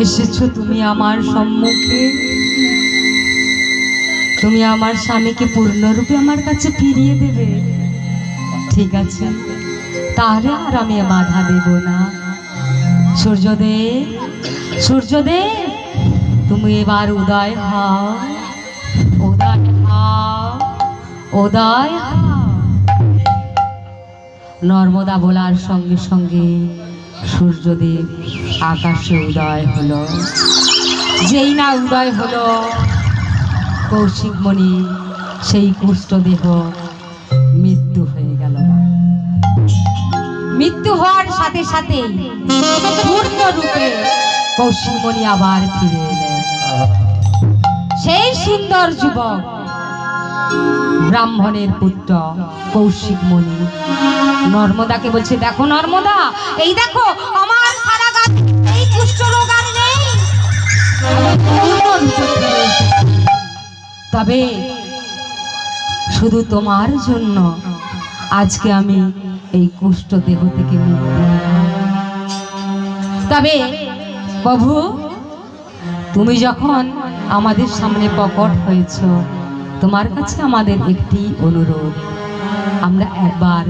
এসেছ তুমি আমার সম্মুখে। তুমি আমার স্বামীকে পূর্ণরূপে আমার কাছে ফিরিয়ে দেবে। ঠিক আছে, তাহলে আর আমি বাধা দেব না। সূর্যদেব সূর্যদেব, তুমি এবার উদয় হও। উদয় হও, উদয় নর্মদা বলার সঙ্গে সঙ্গে সূর্যদেব আকাশে উদয় হলো। যেই না উদয় হলো, কৌশিকমণি, সেই কুষ্ঠদেহ মৃত্যু হয়ে গেল। মৃত্যু হওয়ার সাথে সাথে পূর্ণরূপে কৌশিকমণি আবার ফিরে এলেন। সেই সুন্দর যুবক, ব্রাহ্মণের পুত্র কৌশিকমণি। নর্মদাকে বলছে, দেখো নর্মদা, এই দেখো, আমার তবে শুধু তোমার জন্য আজকে আমি এই কুষ্ঠ দেহ থেকে মুক্তি। তবে প্রভু, তুমি যখন আমাদের সামনে প্রকট হয়েছ, তোমার কাছে আমাদের একটি অনুরোধ। আমরা একবার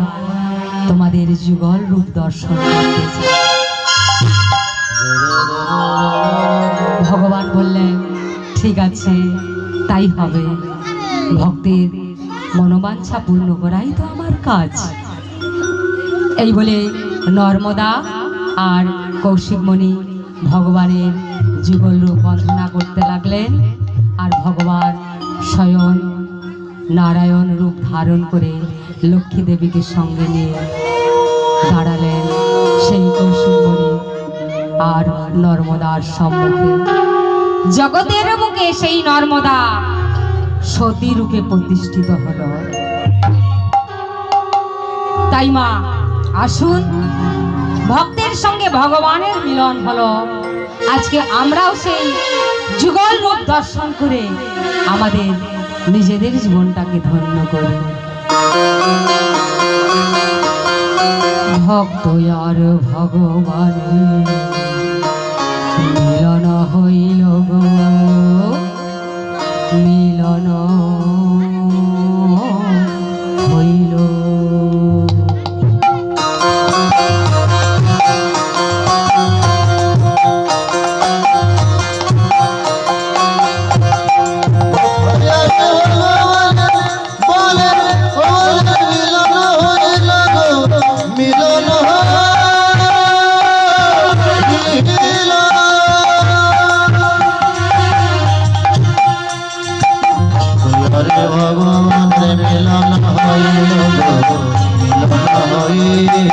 তোমাদের যুগল রূপ দর্শন ভগবান বললেন ঠিক আছে, তাই হবে। ভক্তের মনোবাঞ্ছা পূর্ণ করাই তো আমার কাজ। এই বলে নর্মদা আর কৌশিকমণি ভগবানের যুগল রূপ বন্দনা করতে লাগলেন আর ভগবান স্বয়ং নারায়ণ রূপ ধারণ করে লক্ষ্মী দেবীকে সঙ্গে নিয়ে দাঁড়ালেন সেই কৌশিকমণি আর নর্মদার সম্মুখে। জগতের মুখে সেই নর্মদা সতী রূপে প্রতিষ্ঠিত হলো। তাই মা, আসুন, ভক্তের সঙ্গে ভগবানের মিলন হলো। আজকে আমরাও সেই যুগল রূপ দর্শন করে আমাদের নিজেদের জীবনটাকে ধন্য করি। ভক্ত আর ভগবানের হরে ভগবান মিলন হইল মিলন হইল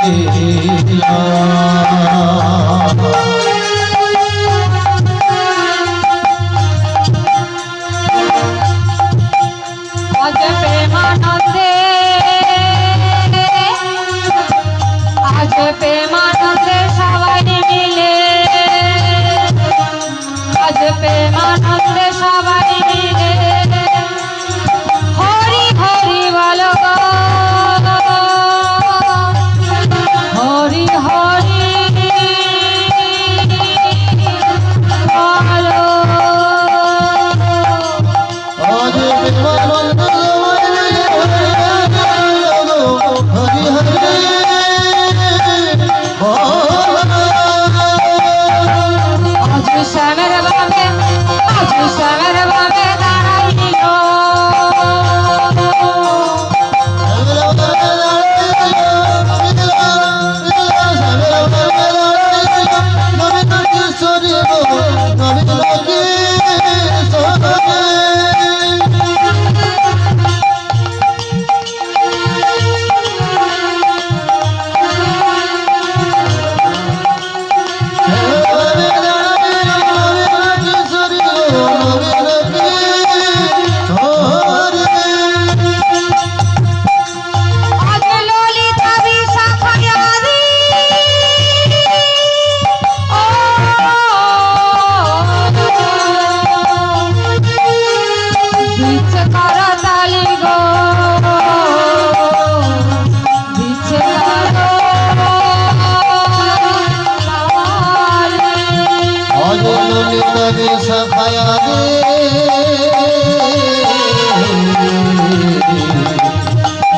বিশাখায়া দে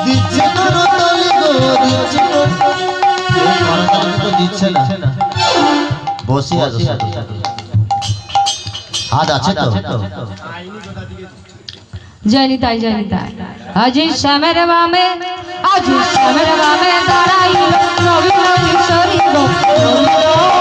দিচ্ছে না রতলি গো দিচ্ছে না এই করতালি তো দিচ্ছে না বসে আছো হাত আছে তো জয় নিতাই জয় নিতাই আজি শ্যামের বামে আজি শ্যামের বামে দাঁড়াইল নবীন কিশোরী নবীন